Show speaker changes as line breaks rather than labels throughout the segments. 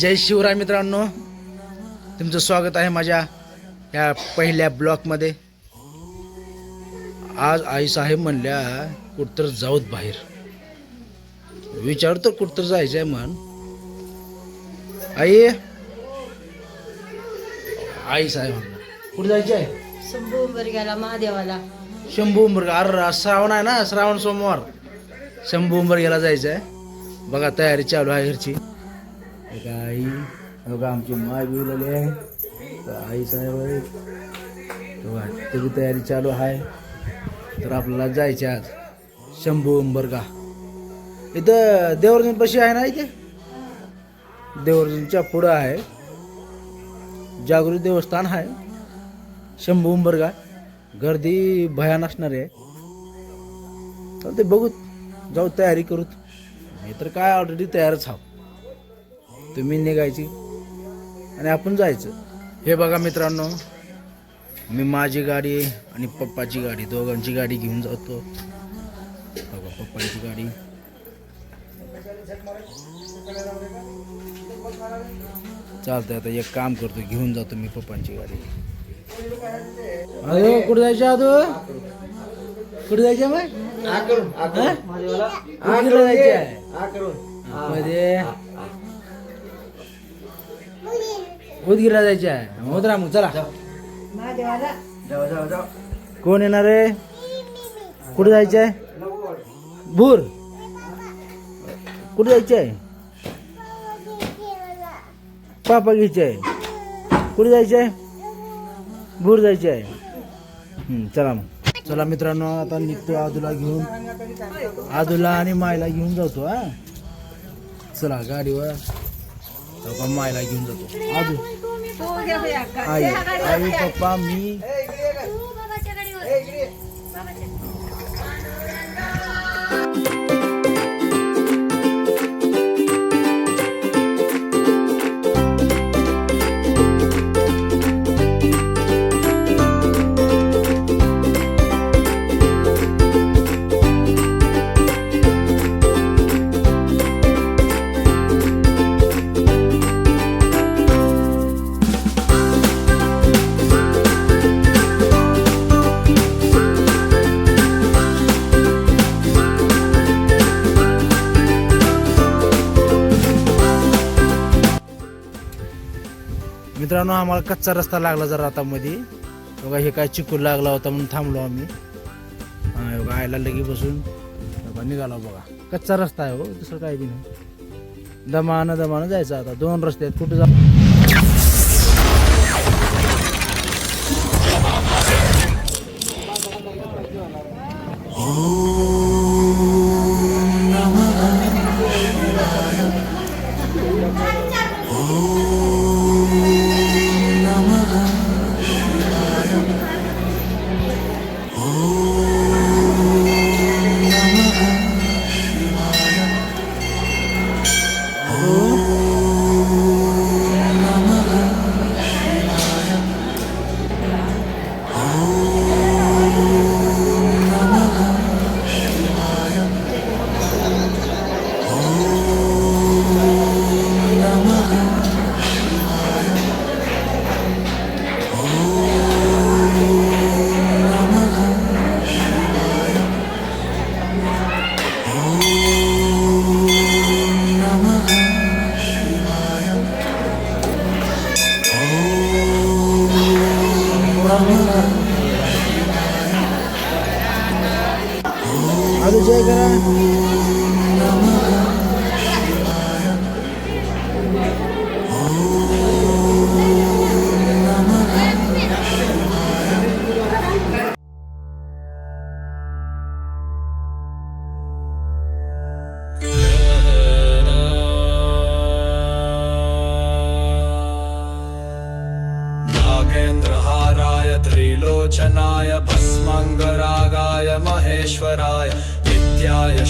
जय शिवराय मित्रांनो. तुमचं स्वागत आहे माझ्या या पहिल्या ब्लॉकमध्ये आज आई साहेब म्हणल्या कुठतर जाऊत बाहेर. विचार तर कुठतर जायचंय म्हण. आई आई साहेब म्हणला कुठं जायचं आहे
शंभू गेला महादेवाला.
शंभू उंबरगा अरे आज श्रावण आहे ना श्रावण सोमवार. शंभू उंबरग्याला जायचं आहे बघा तयारी चालू आहे घरची. एक आई बघा आमची माय बिवलेली आहे. तर आई साहेब आहे त्याची तयारी चालू आहे. तर आपल्याला जायचे आज. शंभू उंबरगा. इथं देवर्जन पशी आहे ना इथे देवर्जनच्या पुढं आहे. जागृत देवस्थान आहे. शंभू उंबरगा. गर्दी भयान असणार आहे. तर ते बघू. जाऊ तयारी करू. मी तर काय ऑलरेडी तयारच आहो. तुम्ही निघायची. आणि आपण जायचं. हे बघा मित्रांनो मी माझी गाडी आणि पप्पाची गाडी दोघांची गाडी घेऊन जातो. बघा पप्पाची गाडी. चालतंय आता एक काम करतो घेऊन जातो मी पप्पांची गाडी. अरे कुठे जायचं आदू? कुठे जायचं मग? कुठे जायचं मध्ये. उदगीरला जायचं आहे उतरा मग चला.
महादेवाला.
कोण येणार आहे? कुठे जायचं आहे भूर. कुठे जायचं आहे पापा घ्यायचे आहे कुठे जायचं आहे भूर जायचं आहे चला मग. चला मित्रांनो आता निघतो आदूला घेऊन. आदूला आणि मायला घेऊन जातो हा. चला गाडीवर. आता मायला घेऊन जातो. आदू आई आई पप्पा मी मित्रांनो आम्हाला कच्चा रस्ता लागला जरा आता मध्ये बघा हे काय चिकूल लागला होता म्हणून थांबलो आम्ही. बघा आयला लगी बसून बघा निघाला बघा. कच्चा रस्ता आहे हो दुसरं काही बी नाही. दमानं दमानं जायचं आता. दोन रस्ते आहेत कुठे जा
Oh.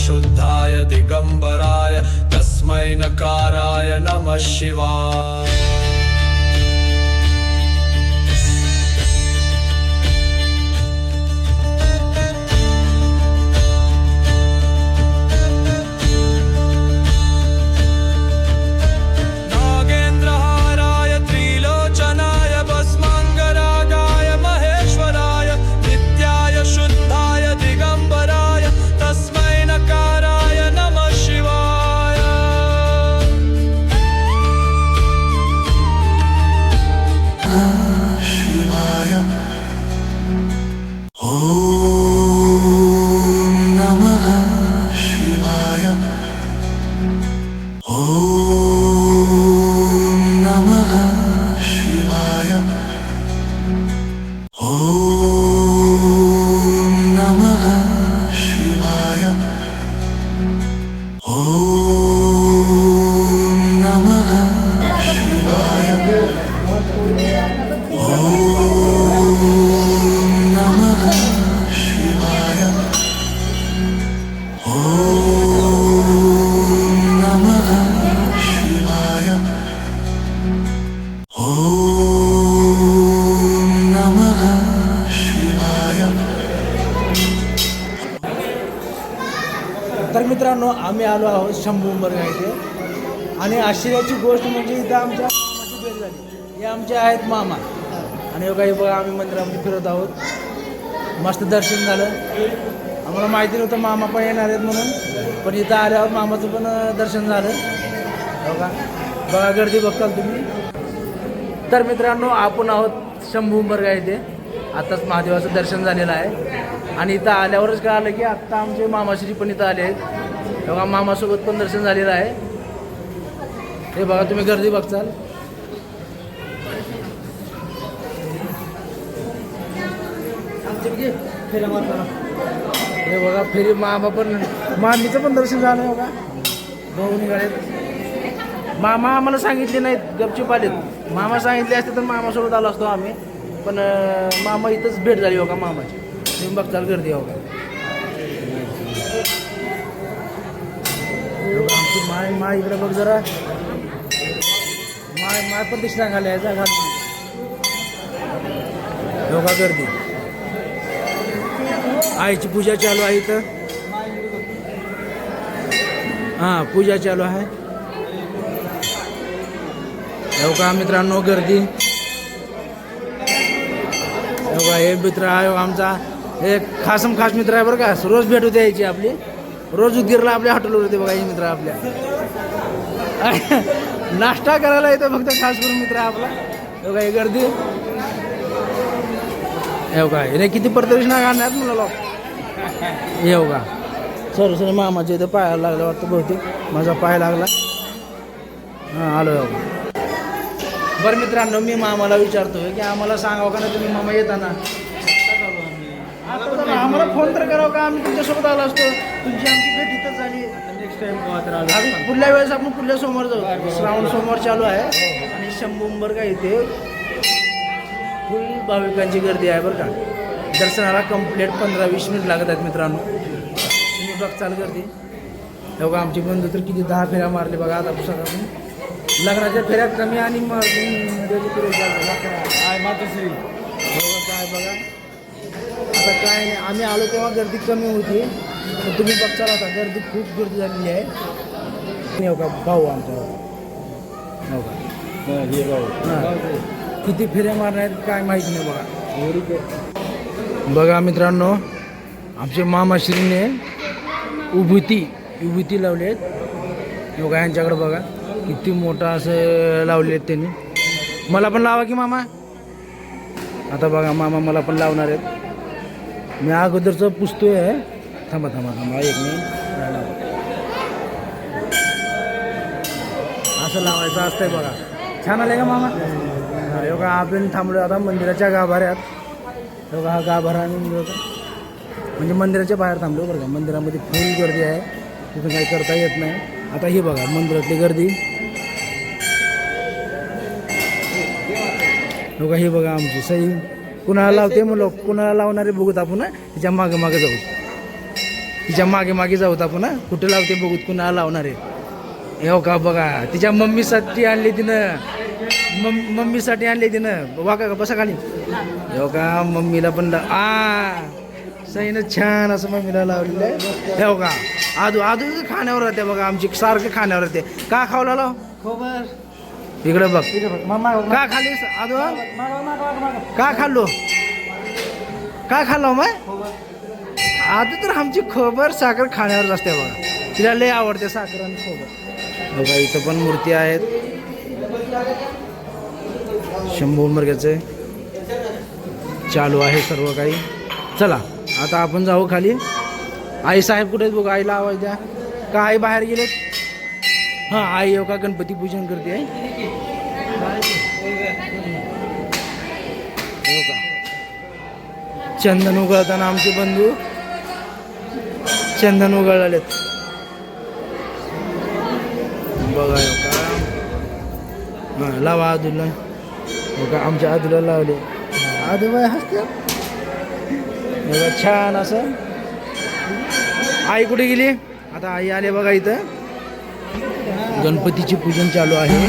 शुद्धाय दिगम्बराय तस्मै नकाराय नमः शिवाय
Oh. मित्रांनो आम्ही आलो आहोत शंभू उंबरगा इथे आणि आश्चर्याची गोष्ट म्हणजे इथं आमच्या मामाची भेट झाली. हे आमचे आहेत मामा. आणि काही बघा आम्ही मंदिरामध्ये फिरत आहोत. मस्त दर्शन झालं. आम्हाला माहिती नव्हतं मामा पण येणार आहेत म्हणून. पण इथं आल्यावर मामाचं पण दर्शन झालं. बघा. बघा गर्दी बघताल तुम्ही. तर मित्रांनो आपण आहोत शंभू उंबरगा इथे आत्ताच महादेवाचं दर्शन झालेलं आहे. आणि इथं आल्यावरच काय आलं की आत्ता आमचे मामाश्री पण इथं आले आहेत. तेव्हा मामासोबत पण दर्शन झालेलं आहे. हे बघा तुम्ही गर्दी बघचाल हे बघा फेरी मामा पण मामीचं पण दर्शन झालं आहे बघा. भाऊ निघालेत. मामा आम्हाला सांगितले नाहीत गपचूप आलेत. मामा सांगितले असते तर मामासोबत आलो असतो आम्ही. पण मामा इथंच भेट झाली बघा मामाची. तुम्ही बघताल गर्दी हो आमची माय माय इकडे बघ जरा. माय माय पण दिसला घाल यायचा घाल. योगा का गर्दी. आईची पूजा चालू आहे इथं. हां पूजा चालू आहे. योगा का मित्रांनो गर्दी. योगा का हे मित्र आहे आमचा. हे खासम खास मित्र आहे बरं का रोज भेट होते यायची आपली. रोज उदगीरला आपल्या हॉटेलवर होते बघा हे मित्र आपल्या. नाश्ता करायला येतो फक्त खास करून मित्र आपला. बघा का हे गर्दी. येऊ का हे किती प्रदर्शना घालण्यात मला लोक. हे का सर सर मामाच्या इथं पायाला लागलं वाटतं बहुतेक. माझा पाय लागला. हां आलो येऊ का बरं मित्रांनो मी मामाला विचारतोय की आम्हाला सांगावं का नाही तुम्ही मामा येताना? आम्हाला फोन तर करावं का? आम्ही तुमच्यासोबत आलो असतो. तुमची आमची भेट इथंच झाली
नेक्स्ट टाइम
आम्ही पुढल्या वेळेस आपण पुढल्या सोमवार जाऊ. श्रावण सोमवार चालू आहे. आणि शंभू उंबरगा इथे फुल भाविकांची गर्दी आहे बरं का. दर्शनाला कंप्लीट पंधरा वीस मिनिट लागत आहेत मित्रांनो. तुम्ही बघचाल गर्दी. हे बघा आमची बंधू तर किती दहा फेऱ्या मारले बघा आता सकाळून लग्नाच्या फेऱ्या कमी आणि.
मातोश्री.
बघा काय बघा. आता काय नाही आम्ही आलो तेव्हा गर्दी कमी होती. तुम्ही बघचाल आता गर्दी खूप गर्दी झालेली आहे. हो का भाऊ आमचा. हो का
हे.
किती फेऱ्या मारणार आहेत काय माहिती नाही बघा. बघा मित्रांनो आमचे मामाश्रीने उभूती विभूती लावली आहेत. योगा यांच्याकडे बघा. किती मोठा असं लावले आहेत त्यांनी. मला पण लावा की मामा? आता बघा मामा मला पण लावणार आहेत. मी अगोदरचं पुसतोय थांबा थांबा थांबा एक मिनिट. असं लावायचं असतंय बघा. छान आलंय का मामा? हा, योगा आपण थांबलो आता मंदिराच्या गाभाऱ्यात. योगा हा गाभारा आणि म्हणजे मंदिराच्या बाहेर थांबलो बरं का. मंदिरामध्ये फुल गर्दी आहे. तिथं काही करता येत नाही. आता ही बघा मंदिरातली गर्दी. योगा ही बघा आमची सई. कुणाला लावते म्हणलो कुणाला लावणारे बघूत आपण हं? तिच्या मागं मागे जाऊ. तिच्यामागे मागे जाऊत आपण हं? कुठे लावते बघूत कुणाला लावणारे हो का बघा तिच्या मम्मीसाठी आणली तिनं. मम मम्मीसाठी आणली तिनं. वाका का बसा खाली. हो का मम्मीला पण आ सईनं छान असं मम्मीला लावलेलं आहे. हो का आदू आदू खाण्यावर राहते बघा आमची सारखं खाण्यावर राहते. का खावला लाव
खोबर.
इकडे बघ. का खाली आदू का खाल्लो? का खाल्लो मग? आता तर आमची खोबर साखर खाण्यावर असते बघा. तिला लय आवडते साखर आणि खोबर. हो बघा इथं पण मूर्ती आहेत. शंभू मुर्ग्याचे. चालू आहे सर्व काही. चला आता आपण जाऊ खाली. आई साहेब कुठे बघा? आईला आवाज द्या. का आई बाहेर गेलेत? हां आई येऊ का? गणपती पूजन करते. आहे हो का? चंदन उगळताना आमचे बंधू. चंदन उगळलेत. बघा हां लावा आदूला. बघा आमच्या आदूला लावले. आदूबाई हसते बघा छान असं. आई कुठे गेली? आता आई आले बघा इथं. गणपतीचे पूजन चालू आहे.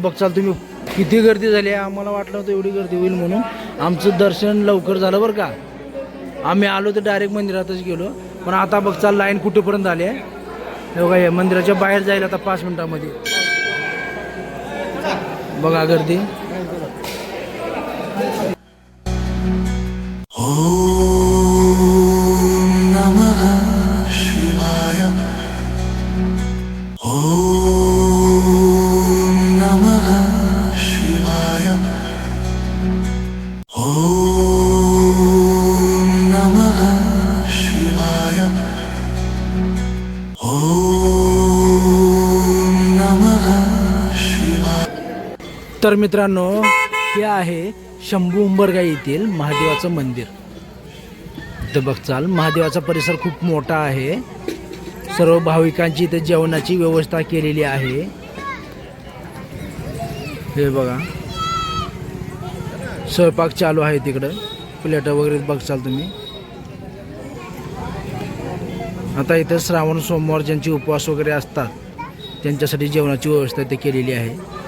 बघचाल तुम्ही किती गर्दी झाली आहे आम्हाला वाटलं होतं एवढी गर्दी होईल म्हणून. आमचं दर्शन लवकर झालं बरं का. आम्ही आलो तर डायरेक्ट मंदिरातच गेलो. पण आता बघचाल लाईन कुठेपर्यंत आली आहे. हे बघा या मंदिराच्या बाहेर जाईल आता पाच मिनिटामध्ये. बघा गर्दी. मित्रांनो हे आहे शंभू उंबरगा येथील महादेवाचं मंदिर. इथं बघ चाल महादेवाचा परिसर खूप मोठा आहे. सर्व भाविकांची इथे जेवणाची व्यवस्था केलेली आहे. हे बघा. स्वयंपाक चालू आहे तिकडं. प्लेट वगैरे बघचाल तुम्ही. आता इथं श्रावण सोमवार ज्यांचे उपवास वगैरे असतात त्यांच्यासाठी जेवणाची व्यवस्था ते केलेली आहे.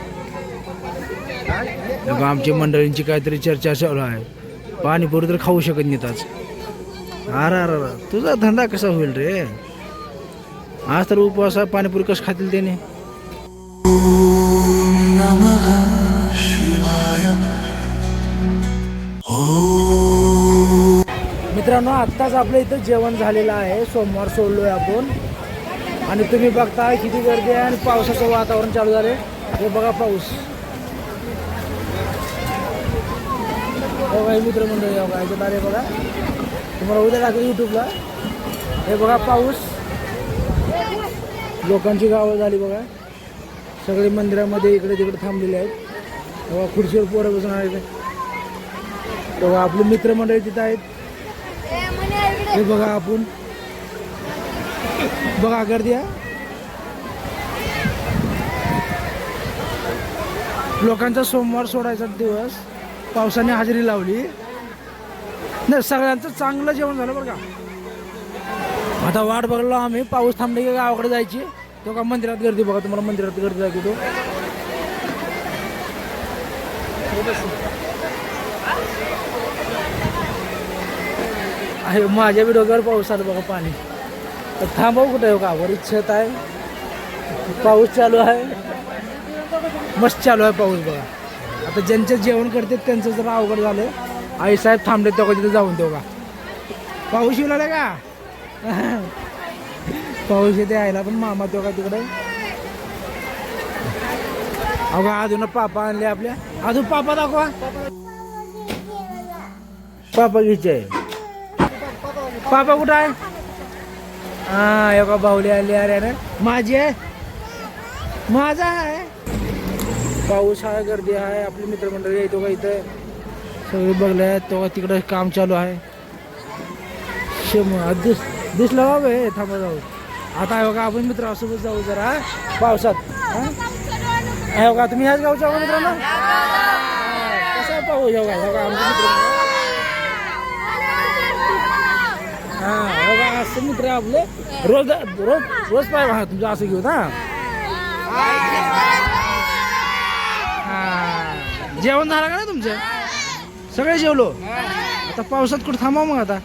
बघा आमच्या मंडळींची काहीतरी चर्चा चालू आहे. पाणीपुरी तर खाऊ शकत नाहीत आज. अरे अरे अरे तुझा धंदा कसा होईल रे? आज तर उपवास पाणीपुरी कसं खातील त्याने? मित्रांनो आत्ताच आपलं इथं जेवण झालेलं आहे. सोमवार सोडलोय आपण. आणि तुम्ही बघताय किती गर्दी आहे आणि पावसाचं वातावरण चालू झाले हे बघा पाऊस. बघा हे मित्रमंडळी बघा काय तारे बघा. तुम्हाला उद्या दाखवेल यूट्यूबला हे बघा पाऊस. लोकांची गावं झाली बघा. सगळे मंदिरामध्ये इकडे तिकडे थांबलेले आहेत. बघा खुर्चीवर पोरं बसून आहेत. बघा आपले मित्रमंडळी तिथं आहेत. हे बघा आपण. बघा गर्दी लोकांचा सोमवार सोडायचा दिवस. पावसाने हजेरी लावली. नाही सगळ्यांचं चांगलं जेवण झालं बरं का. आता वाट बघलो आम्ही पाऊस थांबले की गावाकडे जायची. तो का मंदिरात गर्दी बघा तुम्हाला मंदिरात गर्दी दाखवतो. आहे माझ्या बी डोक्यावर पाऊस आला बघा पाणी. तर थांबव कुठे हो का? वर छत आहे. पाऊस चालू आहे. मस्त चालू आहे पाऊस बघा. आता ज्यांचं जेवण करतात त्यांचं जर अवघड झालं आई साहेब थांबले तेव्हा तिथे जाऊन देऊ का? पाऊस येऊ लागला का? पाऊस येते यायला पण मामा तो का तिकडे? अगं अजून पापा आणले आपल्या. अजून पापा दाखवा. पापा घ्यायचे. पापा कुठं आहे? हा एका बाहुली आली अरे अरे. माझी आहे. माझा आहे. पाऊस आहे गर्दी आहे आपली मित्रमंडळी येतो का इथं सगळे बघले आहेत तो तिकडं काम चालू आहे. शेम दिस दिसलं बाबा हे थांबा जाऊ. आता आहे बघा आपण मित्रासोबत जाऊ जरा पावसात. आहे बघा तुम्ही ह्याच गावच्या आहो मित्रांनो? कसा आहे पाऊस? बघा बघा आमचे मित्र. हा बघा असं मित्र आपले. रोज रोज रोज पाय हा तुमचं असं घेऊ ना जेवण झालं का नाही तुमचं? सगळे जेवलो? आता पावसात कुठं थांबा मग आता.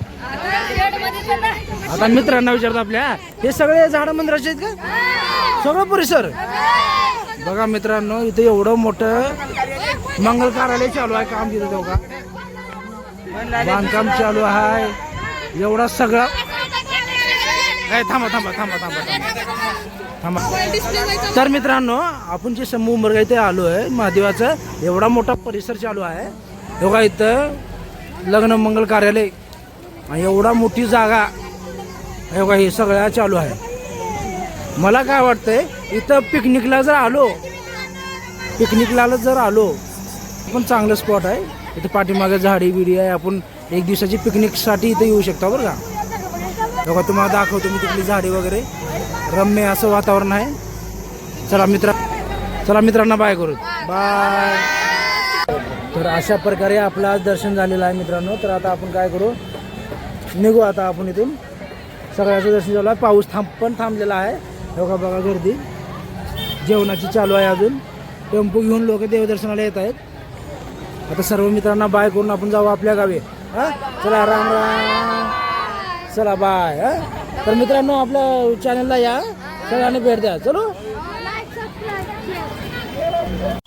आता मित्रांना विचारतो आपल्या हे सगळे झाड मंदिराचे आहेत का? सगळं परिसर? बघा मित्रांनो इथे एवढं मोठं मंगल कार्यालय चालू आहे काम तिथं का बांधकाम चालू आहे. एवढा सगळा काय थांबा थांबा थांबा थांबा थांबा. थांबा. तर मित्रांनो आपण जे समूह उंबरगा इथे आलो आहे महादेवाचं एवढा मोठा परिसर चालू आहे. बघा इथं लग्न मंगल कार्यालय. आणि एवढा मोठी जागा. हे बघा हे सगळ्या चालू आहे. मला काय वाटतंय इथं पिकनिकला जर आलो पिकनिकला जर आलो पण चांगलं स्पॉट आहे. इथं पाठीमागे झाडी बिडी आहे. आपण एक दिवसाची पिकनिकसाठी इथं येऊ शकता बरं का? बघा तुम्हाला दाखवतो मी तिथली झाडी वगैरे. रम्य असं वातावरण आहे. चला मित्र चला मित्रांना बाय करू. बाय तर अशा प्रकारे आपलं आज दर्शन झालेलं आहे मित्रांनो. तर आता आपण काय करू? निघू आता आपण इथून. सगळ्याचं दर्शन झालं. आहे पाऊस थांब पण थांबलेला आहे. बघा बघा गर्दी. जेवणाची चालू आहे अजून. टेम्पो घेऊन लोक देवदर्शनाला येत आहेत. आता सर्व मित्रांना बाय करून आपण जाऊ आपल्या गावी. हां? चला राम राम. चला बाय तर मित्रांनो आपल्या चॅनलला या. सगळ्यांनी भेट द्या. चलो. हो,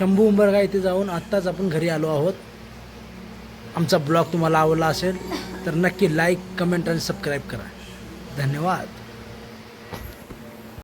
शंभू उंबरगा इथे जाऊन आत्ताच आपण घरी आलो आहोत. आमचा ब्लॉग तुम्हाला आवडला असेल तर नक्की लाईक कमेंट आणि सबस्क्राईब करा. धन्यवाद.